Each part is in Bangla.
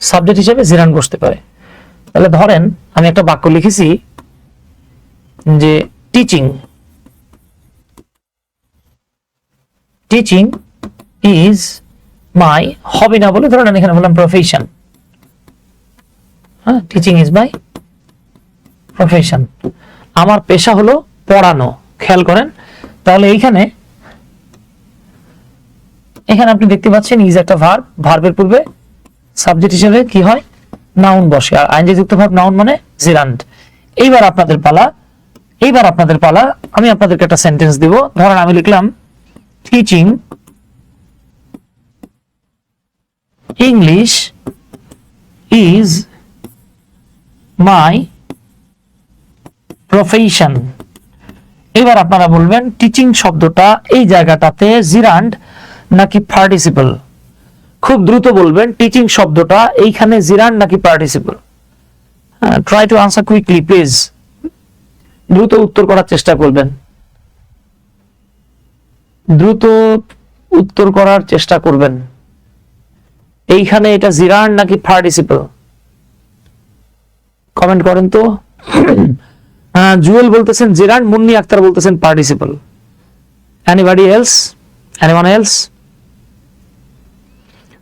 সাবজেক্ট হিসেবে জিরান বসতে পারে। তাহলে ধরেন, আমি একটা বাক্য লিখেছি যে teaching teaching is my hobby না বলে ধরেন এখানে বললাম প্রফেশন হ্যাঁ টিচিং ইজ মাই প্রফেশন আমার পেশা হলো পড়ানো, খেয়াল করেন। তাহলে এইখানে, এখানে আপনি দেখতে পাচ্ছেন ইজ একটা ভার্ব ভার্বের পূর্বে সাবজেক্ট হিসেবে কি হয়? নাউন বসে। আর আইনজি যুক্ত ভার্ব নাউন মানে জিরান্ড এইবার আপনাদের পালা, এইবার আপনাদের পালা, আমি আপনাদেরকে একটা সেন্টেন্স দিব। ধরেন আমি লিখলাম teaching English is my profession এবার আপনারা বলবেন টিচিং শব্দটা এই জায়গাটাতে জিরান্ড নাকি পার্টিসিপল খুব দ্রুত বলবেন টিচিং শব্দটা এইখানে জিরান নাকি participle try to answer quickly please দ্রুত উত্তর করার চেষ্টা করবেন। দ্রুত উত্তর করার চেষ্টা করবেন। এইখানে এটা জিরান নাকি পার্টিসিপল কমেন্ট করেন তো। আহ, জুয়েল বলতেছেন জিরান মুন্নি আক্তার বলতেছেন participle anybody else anyone else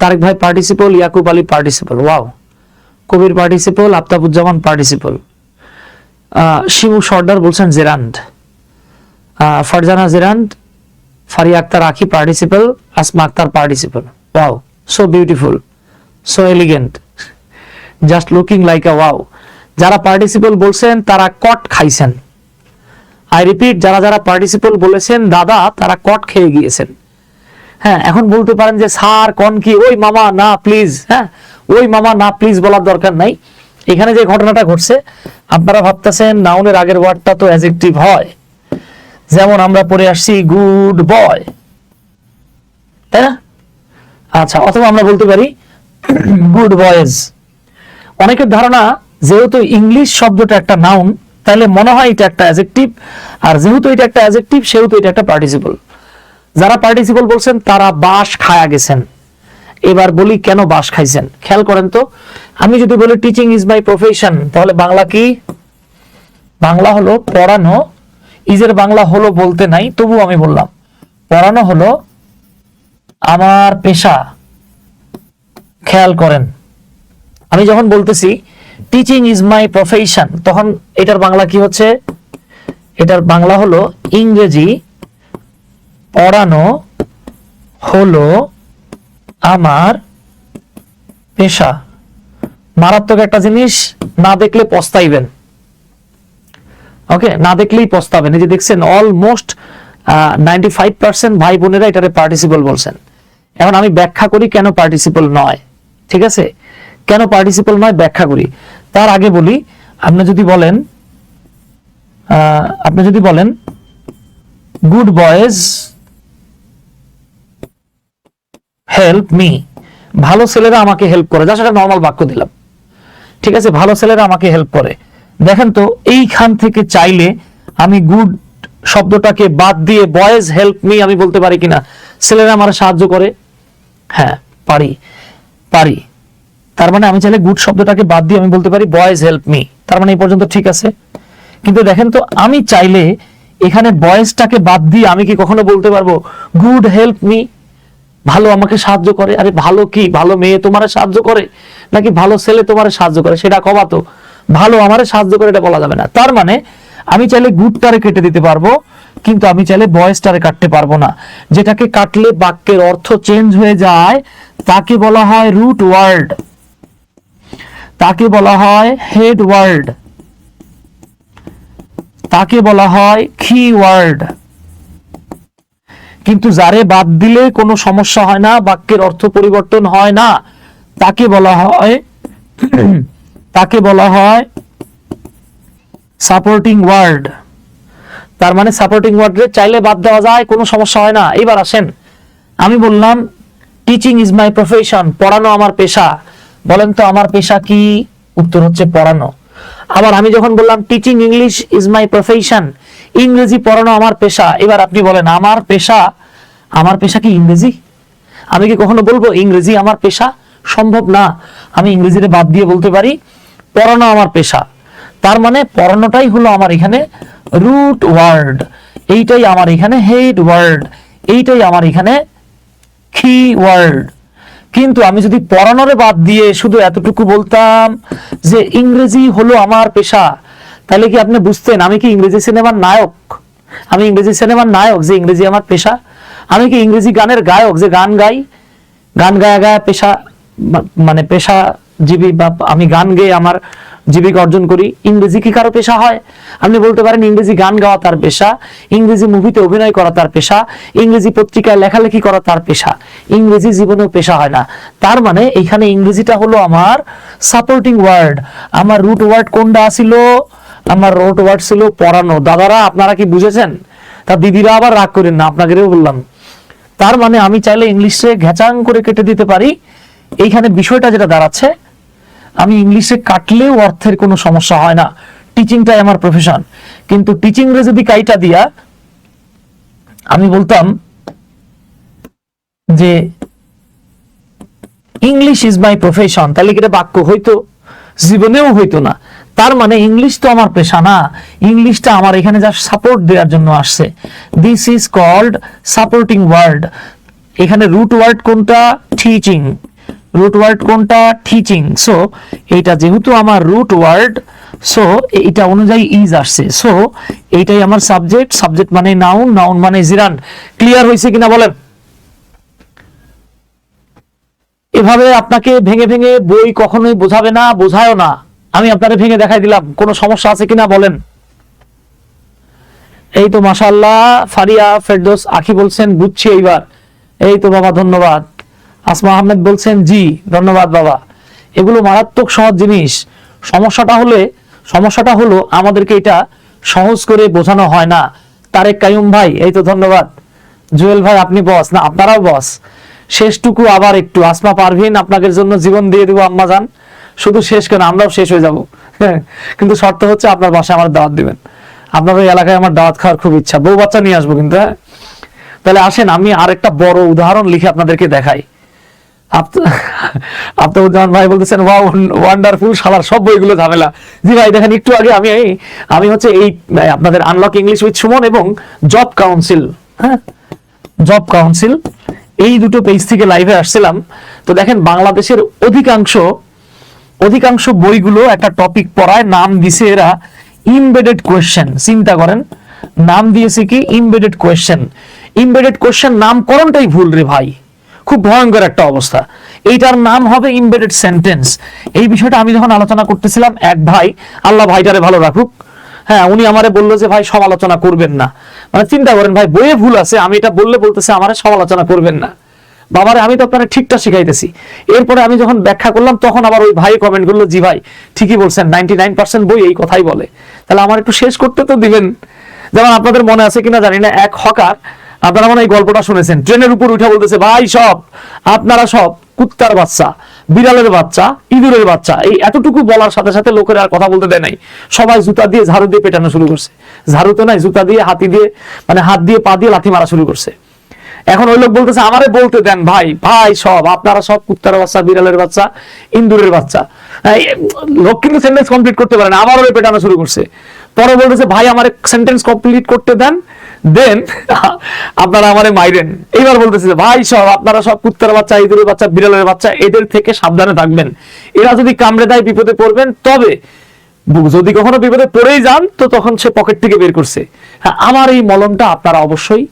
Tarek ভাই participle Yakub Ali participle wow Kabir participle Aftabuzzaman participle Shimu Sardar বলছেন gerund Farzana gerund Faria Akter Akhi participle Asma Akter participle wow so beautiful so elegant just looking like a wow যারা পার্টিসিপল বলছেন, তারা কট খাইছেন। আই রিপিট যারা যারা পার্টিসিপল বলেছেন, দাদা, তারা কট খেয়ে গিয়েছেন। হ্যাঁ এখন বলতে পারেন যে, স্যার, কন কি? ওই মামা, না প্লিজ হ্যাঁ ওই মামা, না প্লিজ বলার দরকার নাই। এখানে যে ঘটনাটা ঘটছে, আপনারা ভাবতেছেন নাউনের আগের ওয়ার্ডটা তো অ্যাজেক্টিভ হয়। যেমন আমরা পড়ে আসছি, গুড বয় তাই না? আচ্ছা অথবা আমরা বলতে পারি, গুড বয়েজ অনেকের ধারণা, যেহেতু ইংলিশ শব্দটা একটা নাউন তাহলে মনে হয় এটা একটা অ্যাজেক্টিভ আর যেহেতু এটা একটা অ্যাজেক্টিভ সেহেতু এটা একটা পার্টিসিপল যারা পার্টিসিপল বলছেন, তারা বাস খায়া গেছেন। এবার বলি কেন বাস খাইছেন? খেয়াল করেন তো, আমি যদি বলি টিচিং ইজ মাই প্রফেশন তাহলে বাংলা কি? বাংলা হলো পড়ানো, ইজের বাংলা হলো বলতে নাই তবু আমি বললাম, পড়ানো হলো আমার পেশা। খেয়াল করেন, আমি যখন বলতেছি টিচিং ইজ মাই প্রফেশন তখন এটার বাংলা কি হচ্ছে? এটার বাংলা হলো ইংরেজি পড়ানো হলো আমার পেশা। মারাত্মক একটা জিনিস না দেখলে পস্তাইবেন। ওকে না দেখলেই পস্তাবেন। এই যে দেখছেন অলমোস্ট নাইনটি ফাইভ পার্সেন্ট ভাই বোনেরা এটারে পার্টিসিপল বলছেন। এখন আমি ব্যাখ্যা করি কেন পার্টিসিপল নয়। ঠিক আছে? কেন পার্টিসিপল নয়? ব্যাখ্যা করি। তার আগে বলি, আপনি যদি বলেন আপনি যদি বলেন গুড বয়েজ হেল্প মি ভালো ছেলেরা আমাকে হেল্প করে। যা সেটা নর্মাল বাক্য দিলাম। ঠিক আছে? ভালো ছেলেরা আমাকে হেল্প করে। দেখেন তো, এইখান থেকে চাইলে আমি গুড শব্দটাকে বাদ দিয়ে বয়েজ হেল্প মি আমি বলতে পারি কিনা? ছেলেরা আমার সাহায্য করে? হ্যাঁ পারি। পারি। তার মানে আমি চাইলে গুড শব্দটাকে বাদ দিয়ে আমি বলতে পারি বয়েজ হেল্প মি তার মানে এই পর্যন্ত ঠিক আছে? কিন্তু দেখেন তো, আমি চাইলে এখানে বয়েজটাকে বাদ দিয়ে আমি কি কখনো বলতে পারব? গুড হেল্প মি ভালো আমাকে সাহায্য করে? আরে ভালো কি? ভালো মেয়ে তোমার সাহায্য করে? নাকি ভালো ছেলে তোমার সাহায্য করে? সেটা কবা তো। ভালো আমার সাহায্য করে এটা বলা যাবে না। তার মানে আমি চাইলে গুডটারে কেটে দিতে পারব, কিন্তু আমি চাইলে বয়েসটারে কাটতে পারব না। যেটাকে কাটলে বাক্যের অর্থ চেঞ্জ হয়ে যায়, তাকে বলা হয় রুট ওয়ার্ড তাকে বলা হয় হেড ওয়ার্ড তাকে বলা হয় কি ওয়ার্ড কিন্তু যারে বাদ দিলে কোনো সমস্যা হয় না, বাক্যের অর্থ পরিবর্তন হয় না। তাকে বলা হয়, তাকে বলা হয় সাপোর্টিং ওয়ার্ড তার মানে সাপোর্টিং ওয়ার্ডে চাইলে বাদ দেওয়া যায়, কোনো সমস্যা হয় না। এবার আসেন, আমি বললাম টিচিং ইজ মাই প্রফেশন পড়ানো আমার পেশা। বলেন তো, আমার পেশা কি? উত্তর হচ্ছে, পড়ানো। আবার আমি যখন বললাম teaching English is my profession ইংরেজি পড়ানো আমার পেশা। এবার আপনি বলেন, আমার পেশা? আমার পেশা কি ইংরেজি? আমি কি কখনো বলব, ইংরেজি আমার পেশা? সম্ভব না। আমি ইংরেজিতে বাদ দিয়ে বলতে পারি, পড়ানো আমার পেশা। তার মানে পড়ানোটাই হলো আমার এখানে রুট ওয়ার্ড এইটাই আমার এখানে হেড ওয়ার্ড এইটাই আমার এখানে কি ওয়ার্ড কিন্তু আমি যদি পড়ানোরে বাদ দিয়ে শুধু এতটুকু বলতাম যে ইংরেজি হলো আমার পেশা তাহলে কি আপনি বুঝতেন আমি কি ইংরেজি সিনেমার নায়ক? আমি ইংরেজি সিনেমার নায়ক যে ইংরেজি আমার পেশা। আমি কি ইংরেজি গানের গায়ক যে গান গাই? গান গায়া গায়া পেশা মানে পেশাজীবী বা আমি গান গেয়ে আমার জীবিকা অর্জন করি। ইংরেজি কি কারও পেশা হয়? আপনি বলতে পারেন ইংরেজি গান গাওয়া তার পেশা, ইংরেজি মুভিতে অভিনয় করা তার পেশা, ইংরেজি পত্রিকায় লেখালেখি করা তার পেশা। ইংরেজি জীবনেও পেশা হয় না। তার মানে এখানে ইংরেজিটা হলো আমার সাপোর্টিং ওয়ার্ড আমার রুট ওয়ার্ড কোনটা ছিল আমার রুট ওয়ার্ড ছিল পড়ানো দাদারা, আপনারা কি বুঝেছেন? তা দিদিরা আবার রাগ করেন না আপনাকেও বললাম। তার মানে আমি চাইলে ইংলিশে ঘেচাং করে কেটে দিতে পারি। এইখানে বিষয়টা যেটা দাঁড়াচ্ছে, আমি ইংলিশে কাটলেও অর্থের কোনো সমস্যা হয় না। টিচিংটাই আমার প্রফেশন কিন্তু টিচিং রে যদি কাইটা দিয়া, আমি বলতাম যে ইংলিশ ইজ মাই প্রফেশন তাহলে কি এটা বাক্য হইতো? জীবনেও হইতো না। তার মানে ইংলিশ তো আমার পেশা না। ইংলিশটা আমার এখানে যা সাপোর্ট দেওয়ার জন্য আসছে। This is called supporting word এখানে রুট ওয়ার্ড কোনটা? টিচিং রুট ওয়ার্ড কোনটা? টিচিং সো এটা যেহেতু আমার রুট ওয়ার্ড সো এটা অনুযায়ী ইজ আসছে। সো এইটাই আমার সাবজেক্ট সাবজেক্ট মানে নাউন নাউন মানে জিরান ক্লিয়ার হয়েছে কিনা বলেন? এভাবে আপনাকে ভেঙে ভেঙে বই কখনোই বোঝাবে না, বোঝায়ও না। আমি আপনাকে ভেঙে দেখাই দিলাম। কোনো সমস্যা আছে কিনা বলেন? এই তো মাশাল্লাহ ফারিয়া ফেরদোস আখি বলছেন, বুঝছি এইবার। এই তো বাবা, ধন্যবাদ। আসমা আহমেদ বলছেন, জি, ধন্যবাদ বাবা। এগুলো মারাত্মক সহজ জিনিস। সমস্যাটা হলে, সমস্যাটা হলো আমাদেরকে এটা সহজ করে বোঝানো হয় না। তারেক কায়ুম ভাই, এই তো ধন্যবাদ। জুয়েল ভাই, আপনি বস, না, আপনারাও বস। শেষটুকু আবার একটু। আসমা পারভিন, আপনাদের জন্য জীবন দিয়ে দেবো, আম্মা যান শুধু শেষ কেন, আমরাও শেষ হয়ে যাব। কিন্তু শর্ত হচ্ছে আপনার বাসায় আমার দাওয়াত দিবেন। আপনার ওই এলাকায় আমার দাওয়াত খাওয়ার খুব ইচ্ছা। বউ বাচ্চা নিয়ে আসব কিন্তু হ্যাঁ। তাহলে আসেন, আমি আরেকটা বড় উদাহরণ লিখে আপনাদেরকে দেখাই। আফতাবুজ্জামান ভাই বলতেছেন, ওয়াও ওয়ান্ডারফুল শালার সব বইগুলো ঝামেলা। জি ভাই, দেখেন একটু আগে আমি আমি হচ্ছে এই আপনাদের আনলক ইংলিশ উইথ সুমন এবং জব কাউন্সিল হ্যাঁ জব কাউন্সিল এই দুটো পেজ থেকে লাইভে আসছিলাম। তো দেখেন, বাংলাদেশের অধিকাংশ অধিকাংশ বইগুলো একটা টপিক পড়ায়, নাম দিছে এরা ইমবেডেড কোয়েশ্চেন চিন্তা করেন, নাম দিয়েছে কি? ইমবেডেড কোয়েশ্চেন ইমবেডেড কোয়েশ্চেন নামকরণটাই ভুল রে ভাই। খুব ভয়ঙ্কর একটা অবস্থা। এইটার নাম হবে ইমবেডেড সেন্টেন্স এই বিষয়টা আমি যখন আলোচনা করতেছিলাম, এক ভাই, আল্লাহ ভাইটারে ভালো রাখুক হ্যাঁ উনি আমারে বলল যে, ভাই, সমালোচনা করবেন না। মানে চিন্তা করেন, ভাই, বইয়ে ভুল আছে, আমি এটা বললে বলতেছে, আমারে সমালোচনা করবেন না। বাবারে, আমি তো আপনারা ঠিকটা শিখাইতেছি। এরপরে আমি যখন ব্যাখ্যা করলাম, তখন আবার ওই ভাই কমেন্ট করল, জি ভাই, ঠিকই বলছেন নাইনটি নাইন পার্সেন্ট বই এই কথাই বলে। তাহলে আমার একটু শেষ করতে তো দিবেন। যেমন আপনাদের মনে আছে কিনা জানি না, এক হকার, আপনারা মনে এই গল্পটা শুনেছেন, ট্রেনের উপর উঠে বলতেছে, ভাই, সব, আপনারা সব, কুত্তার বাচ্চা, বিড়ালের বাচ্চা, ইঁদুরের বাচ্চা, এই এতটুকু বলার সাথে সাথে লোকের আর কথা বলতে দেয় নাই। সবাই জুতা দিয়ে ঝাড়ু দিয়ে পেটানো শুরু করছে। ঝাড়ু তো নাই, জুতা দিয়ে, হাতি দিয়ে মানে হাত দিয়ে, পা দিয়ে লাথি মারা শুরু করছে। এখন ওই লোক বলতেছে, আমারে বলতে দেন ভাই। ভাই, সব, আপনারা সব কুত্তার বাচ্চা, বিড়ালের বাচ্চা, ইন্দুরের বাচ্চা। লোক কিন্তু সেন্টেন্স কমপ্লিট করতে পারে না, আমারও পেটানো শুরু করছে। পরে বলতেছে, ভাই, আমার সেন্টেন্স কমপ্লিট করতে দেন দেন আপনারা আমারে মাইরেন। এইবার বলতেছে, ভাই, সব, আপনারা সব কুত্তার বাচ্চা, ইঁদুরের বাচ্চা, বিড়ালের বাচ্চা, এদের থেকে সাবধানে থাকবেন। এরা যদি কামড়ে দেয়, বিপদে পড়বেন, তবে যদি কখনো বিপদে পড়েই যান, তো তখন সে পকেট থেকে বের করছে। হ্যাঁ আমার এই মলমটা আপনারা অবশ্যই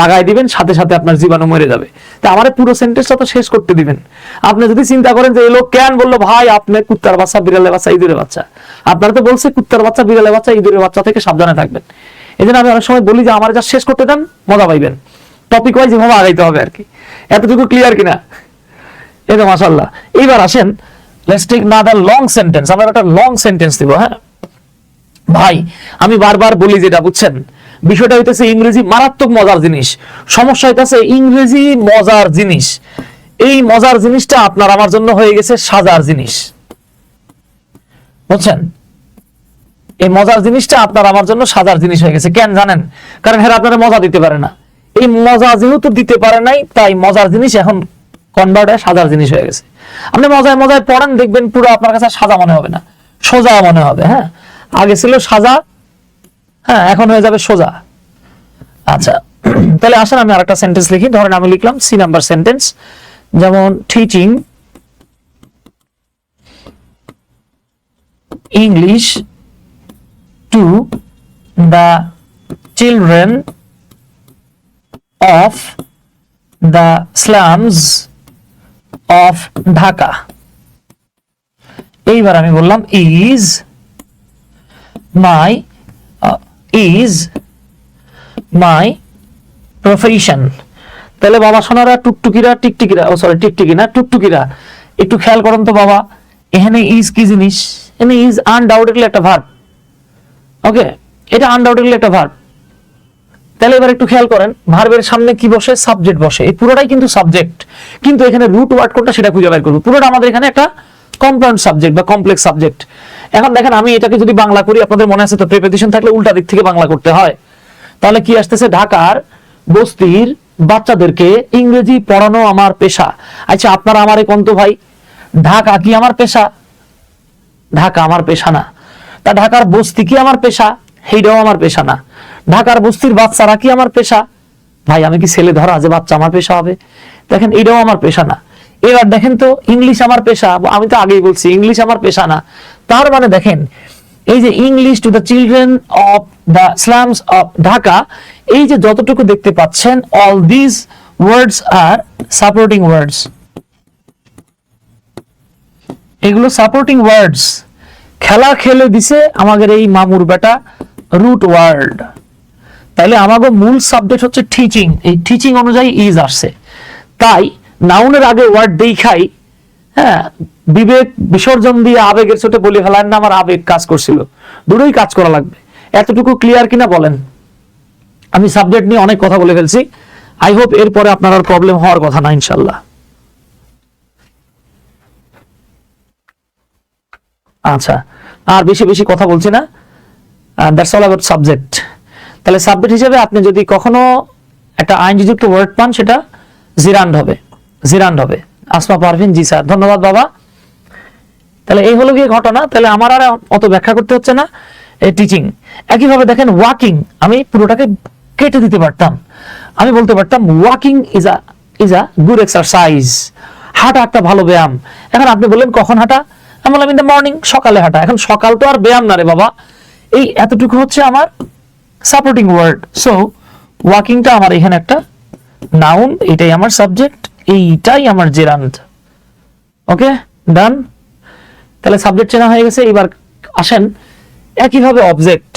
লাগাই দিবেন, সাথে সাথে আপনার জীবাণু মরে যাবে। তা আমার পুরো সেন্টেন্সটা তো শেষ করতে দিবেন। আপনি যদি চিন্তা করেন যে এই লোক কেন বলল, ভাই, আপনি কুত্তার বাচ্চা, বিড়ালের বাচ্চা, ইঁদুরের বাচ্চা। আপনারা তো বলছে, কুত্তার বাচ্চা, বিড়ালের বাচ্চা, ইঁদুরের বাচ্চা থেকে সাবধানে থাকবেন। এই আমি অনেক সময় বলি যে, আমার যা শেষ করতে দেন, মজা পাইবেন। টপিক ওয়াইজ এভাবে আগাইতে হবে আর কি। এতটুকু ক্লিয়ার কিনা? তো মাসাল্লাহ এইবার আসেন let's take another long sentence আমরা একটা লং সেন্টেন্স দিব হ্যাঁ? ভাই, আমি বারবার বলি যেটা, বুঝছেন? বিষয়টা হইতেছে ইংরেজি মারাত্মক মজার জিনিস। সমস্যা হইতেছে ইংরেজি মজার জিনিস। এই মজার জিনিসটা আপনার আমার জন্য হয়ে গেছে সাজার জিনিস। বুঝছেন? এই মজার জিনিসটা আপনার আমার জন্য সাজার জিনিস হয়ে গেছে। কেন জানেন? কারণ হেরা আপনারা মজা দিতে পারে না। এই মজা যেহেতু দিতে পারে নাই, তাই মজার জিনিস এখন কনভার্ট হয়ে সাজার জিনিস হয়ে গেছে। আপনি মজায় মজায় পড়েন, দেখবেন পুরো আপনার কাছে সাজা মনে হবে না। সোজা মনে হবে হ্যাঁ? আগে ছিল সাজা হ্যাঁ এখন হয়ে যাবে সোজা। আচ্ছা তাহলে আসেন আমি আরেকটা সেন্টেন্স লিখি। ধরেন আমি লিখলাম সি নাম্বার সেন্টেন্স যেমন teaching English to the children of the slums of Dhaka এইবার আমি বললাম is my is my profession তাহলে বাবা সোনারা, টুকটুকিরা, টিকটিকিরা, ও সরি টিকটিকি না, টুকটুকিরা, একটু খেয়াল করুন তো বাবা, এখানে ইজ কি জিনিস? এখানে ইজ আনডাউটেডলি একটা ভার্ব ওকে এটা আনডাউটেডলি একটা ভার্ব তাহলে এবার একটু খেয়াল করেন ভার্বের সামনে কি বসে? সাবজেক্ট বসে। এই পুরোটাই কিন্তু সাবজেক্ট কিন্তু এখানে রুট ওয়ার্ড কোনটা সেটা খুঁজে বের করব। পুরোটা আমাদের এখানে একটা কম্পাউন্ড সাবজেক্ট বা কমপ্লেক্স সাবজেক্ট এখন দেখেন, আমি এটাকে যদি বাংলা করি, আপনাদের মনে আছে তো প্রিপোজিশন থাকলে উল্টা দিক থেকে বাংলা করতে হয়। তাহলে কি আসতেছে? ঢাকার বস্তির বাচ্চাদেরকে ইংরেজি পড়ানো আমার পেশা। আচ্ছা আপনারা আমার কন্ত ভাই? ঢাকা কি আমার পেশা? ঢাকা আমার পেশা না। তা ঢাকার বস্তি কি আমার পেশা? সেইটাও আমার পেশা না। ঢাকার বস্তির বাচ্চারা কি আমার পেশা? ভাই, আমি কি ছেলে ধরা যে বাচ্চা আমার পেশা হবে? দেখেন এটাও আমার পেশা না। এবার দেখেন তো ইংলিশ আমার পেশা, আমি তো আগেই বলছি ইংলিশ আমার পেশা না। তার মানে দেখেন, এই যে English to the children of the slums of Dhaka এই যে যতটুকু দেখতে পাচ্ছেন all this words R supporting words এগুলো সাপোর্টিং ওয়ার্ডস খেলা খেলে দিছে আমাদের এই মামুর বেটা রুট ওয়ার্ড তাহলে আমাদের মূল সাবজেক্ট হচ্ছে টিচিং এই টিচিং অনুযায়ী ইজ আসছে। তাই নাউনের আগে ওয়ার্ড দেই খাই হ্যাঁ বিবেক বিসর্জন দিয়ে আবেগের চোটে বলে ফেলার না, আমার আবেগ কাজ করছিল। দুটোই কাজ করা লাগবে। এতটুকু ক্লিয়ার কিনা বলেন? আমি সাবজেক্ট নিয়ে অনেক কথা বলে ফেলছি। আই হোপ এরপরে আপনার আর প্রবলেম হওয়ার কথা না, ইনশাল্লাহ। আচ্ছা আর বেশি বেশি কথা বলছি না। দ্যাটস অল অ্যাবাউট সাবজেক্ট তাহলে সাবজেক্ট হিসেবে আপনি যদি কখনো একটা আইনযুক্ত ওয়ার্ড পান, সেটা জিরান্ড হবে। জিরান্ড হবে। আসমা পারভিন, জি স্যার। ধন্যবাদ বাবা। তাহলে এই হলো গিয়ে ঘটনা। তাহলে আমার আর অত ব্যাখ্যা করতে হচ্ছে না। এই টিচিং একইভাবে দেখেন ওয়াকিং আমি পুরোটাকে কেটে দিতে পারতাম। আমি বলতে পারতাম walking is a is a good exercise হাঁটা একটা ভালো ব্যায়াম। এখন আপনি বললেন, কখন হাঁটা? আমি বললাম ইন দ্য মর্নিং সকালে হাঁটা। এখন সকাল তো আর ব্যায়াম না রে বাবা। এই এতটুকু হচ্ছে আমার সাপোর্টিং ওয়ার্ড সো ওয়াকিংটা আমার এখানে একটা নাউন এটাই আমার সাবজেক্ট এইটাই আমার জেরান্ড ওকে ডান তাহলে সাবজেক্ট চেনা হয়ে গেছে এবার আসেন। একইভাবে অবজেক্ট